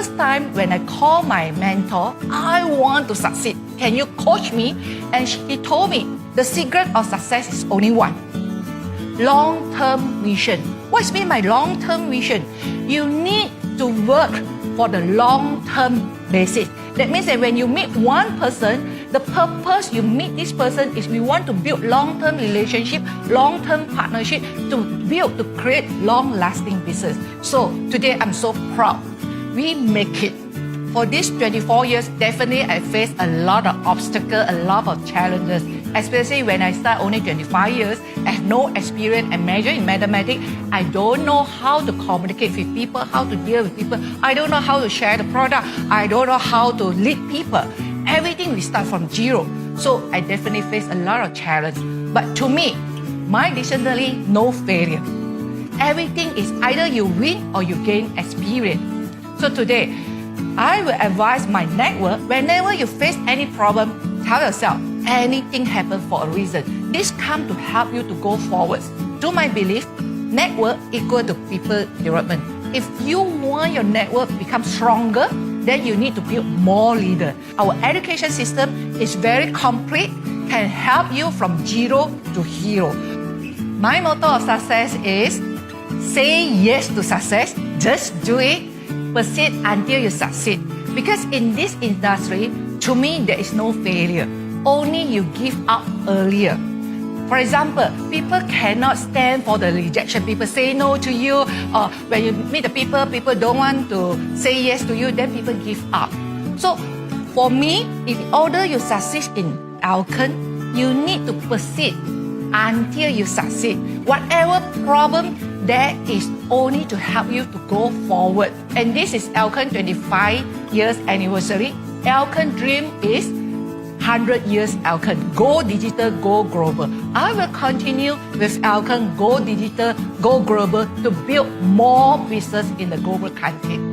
first time when I called my mentor, I want to succeed. Can you coach me? And he told me the secret of success is only one long term vision. What's mean by long term vision? You need to work for the long term basis. That means that when you meet one person, the purpose you meet this person is we want to build long term relationship, long term partnership to build, to create long lasting business. So today I'm so proud. We make it for these 24 years, definitely I faced a lot of obstacles, a lot of challenges, especially when I start only 25 years, I have no experience and major in mathematics. I don't know how to communicate with people, how to deal with people. I don't know how to share the product. I don't know how to lead people. Everything we start from zero. So I definitely face a lot of challenge. But to me, my dictionary, no failure. Everything is either you win or you gain experience. So today, I will advise my network whenever you face any problem, tell yourself anything happens for a reason. This come to help you to go forward. To my belief, network equal to people development. If you want your network become stronger, then you need to build more leader. Our education system is very complete, can help you from zero to hero. My motto of success is say yes to success, just do it, persist until you succeed. Because in this industry, to me, there is no failure. Only you give up earlier. For example, people cannot stand for the rejection. People say no to you, or when you meet the people, people don't want to say yes to you, then people give up. So, for me, in order you succeed in Alcon, you need to persist until you succeed. Whatever problem there is only to help you to go forward. And this is Alcon 25 years anniversary. Alcon dream is 100 years Alcon. Go digital, go global. I will continue with Alcon, go digital, go global to build more business in the global country.